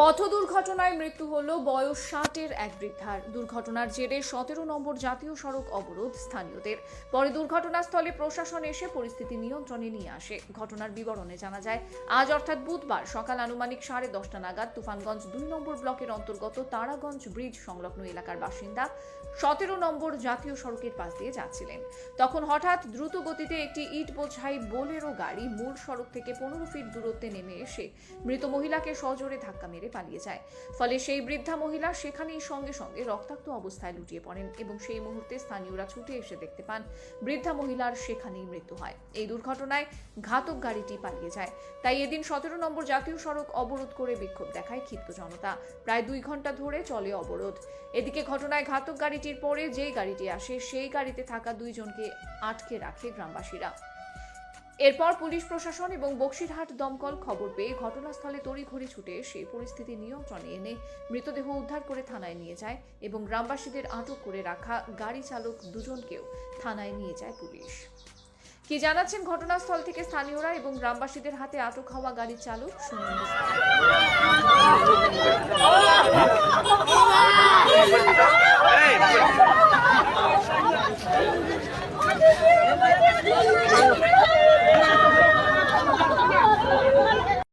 পথ দুর্ঘটনায় মৃত্যু হল বয়স ষাটের এক বৃদ্ধার। দুর্ঘটনার জেরে সতেরো নম্বর জাতীয় সড়ক অবরোধ স্থানীয়দের। পরে দুর্ঘটনাস্থলে প্রশাসন এসে পরিস্থিতি নিয়ন্ত্রণে নিয়ে আসে। ঘটনার বিবরণে জানা যায়, আজ অর্থাৎ বুধবার সকাল আনুমানিক সাড়ে দশটা নাগাদ তুফানগঞ্জ দুই নম্বর ব্লকের অন্তর্গত তারাগঞ্জ ব্রিজ সংলগ্ন এলাকার বাসিন্দা সতেরো নম্বর জাতীয় সড়কের পাশ দিয়ে যাচ্ছিলেন। তখন হঠাৎ দ্রুত গতিতে একটি ইট বোঝাই বোলেরো গাড়ি মূল সড়ক থেকে পনেরো ফিট দূরত্বে নেমে এসে মৃত মহিলাকে সজোরে ধাক্কা মেরে পালিয়ে যায়। ফলে সেই বৃদ্ধা মহিলা সেখানেই সঙ্গে সঙ্গে রক্তাক্ত অবস্থায় লুটিয়ে পড়েন এবং সেই মুহূর্তে স্থানীয়রা ছুটে এসে দেখতে পান বৃদ্ধা মহিলার সেখানেই মৃত্যু হয়। এই দুর্ঘটনায় ঘাতক গাড়িটি পালিয়ে যায়। তাই এদিন সতেরো নম্বর জাতীয় সড়ক অবরোধ করে বিক্ষোভ দেখায় ক্ষিপ্ত জনতা। প্রায় দুই ঘণ্টা ধরে চলে অবরোধ। এদিকে ঘটনায় ঘাতক গাড়িটির পরে যেই গাড়িটি আসে, সেই গাড়িতে থাকা দুইজনকে আটকে রাখে গ্রামবাসীরা। এরপর পুলিশ প্রশাসন এবং বক্সিরহাট দমকল খবর পেয়ে ঘটনাস্থলে তড়িঘড়ি ছুটে এসে পরিস্থিতি নিয়ন্ত্রণে এনে মৃতদেহ উদ্ধার করে থানায় নিয়ে যায় এবং গ্রামবাসীদের আটক করে রাখা গাড়ি চালক দুজনকেও থানায় নিয়ে যায় পুলিশ কি জানাচ্ছেন ঘটনাস্থল থেকে স্থানীয়রা এবং গ্রামবাসীদের হাতে আটক হওয়া গাড়ির চালক বিস্তারিত।